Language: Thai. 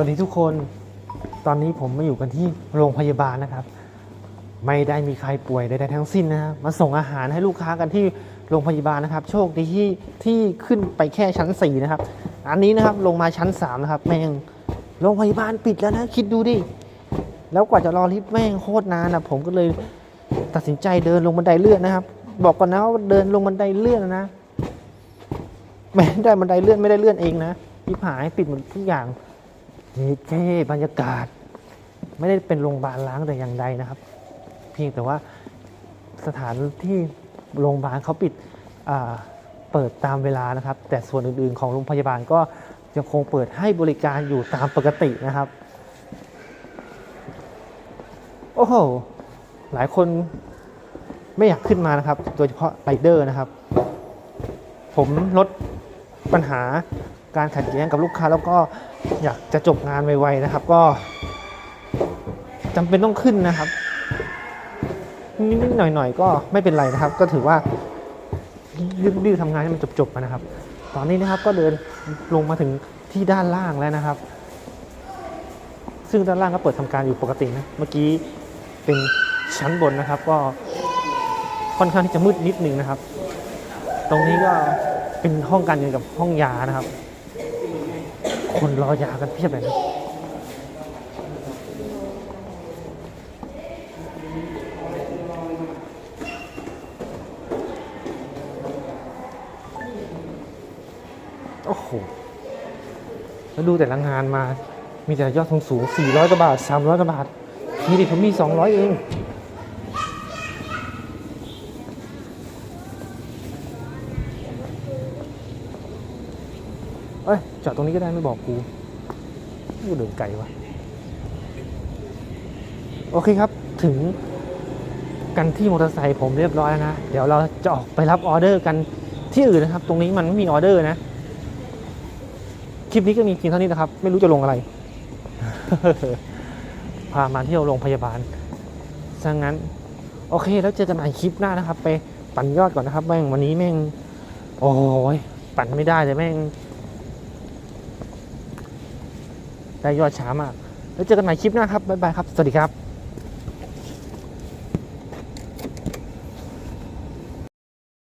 วัสดีทุกคน ตอนนี้ผมมาอยู่กันที่โรงพยาบาลนะครับ ไม่ได้มีใครป่วยใดๆทั้งสิ้นนะครับมาส่งอาหารให้ลูกค้ากันที่โรงพยาบาลนะครับ โชคดีที่ที่ขึ้นไปแค่ชั้น4นะครับ อันนี้นะครับลงมาชั้น3นะครับแม่งโรงพยาบาลปิดแล้วนะคิดดูดิ แล้วกว่าจะรอลิฟต์แม่งโคตรนานนะผมก็เลยตัดสินใจเดินลงบันไดเลื่อนนะครับ บอกก่อนนะว่าเดินลงบันไดเลื่อนนะไม่ได้บันไดเลื่อนไม่ได้เลื่อนเองนะพิผายปิดหมดทุกอย่าง นี่แค่บรรยากาศ ไม่ได้เป็นโรงพยาบาลล้างแต่อย่างใดนะครับ เพียงแต่ว่าสถานที่โรงพยาบาลเขาปิดเปิดตามเวลานะครับ แต่ส่วนอื่นๆ ของโรงพยาบาลก็ยังคงเปิดให้บริการอยู่ตามปกตินะครับ โอ้โห หลายคนไม่อยากขึ้นมานะครับ โดยเฉพาะไรเดอร์นะครับ ผมลดปัญหา การขัดแย้งกับลูกค้าแล้วก็อยากจะจบงานไวๆนะครับ ก็จำเป็นต้องขึ้นนะครับนิดๆหน่อยๆก็ไม่เป็นไรนะครับ ก็ถือว่ารีบๆทำงานให้มันจบๆนะครับ ตอนนี้นะครับก็เดินลงมาถึงที่ด้านล่างแล้วนะครับ ซึ่งด้านล่างก็เปิดทำการอยู่ปกตินะเมื่อกี้เป็นชั้นบนนะครับ ก็ค่อนข้างที่จะมืดนิดนึงนะครับ ตรงนี้ก็เป็นห้องการเงินกับห้องยานะครับ คนรอยากันเพียบเลยนะโอ้โห แล้วดูแต่ละงานมา มีแต่ยอดสูงสูง400กว่าบาท 300กว่าบาท นี่ดิผมมี 200 เอง อ้ยจอดตรงนี้ก็ได้ไม่บอกกูกูเดินไกลวะโอเคครับถึงกันที่มอเตอร์ไซค์ผมเรียบร้อยแล้วนะ เดี๋ยวเราจะออกไปรับออเดอร์กันที่อื่นนะครับ ตรงนี้มันไม่มีออเดอร์นะ คลิปนี้ก็มีเพียงเท่านี้นะครับ ไม่รู้จะลงอะไร พามาเที่ยวโรงพยาบาลซะงั้น โอเค แล้วเจอกันใหม่คลิปหน้านะครับ ไปปั่นยอดก่อนนะครับ แม่งวันนี้แม่ง โอ้ยปั่นไม่ได้เลยแม่ง ได้ยอดช้ามาก แล้วเจอกันใหม่คลิปหน้าครับ บ๊ายบายครับ สวัสดีครับ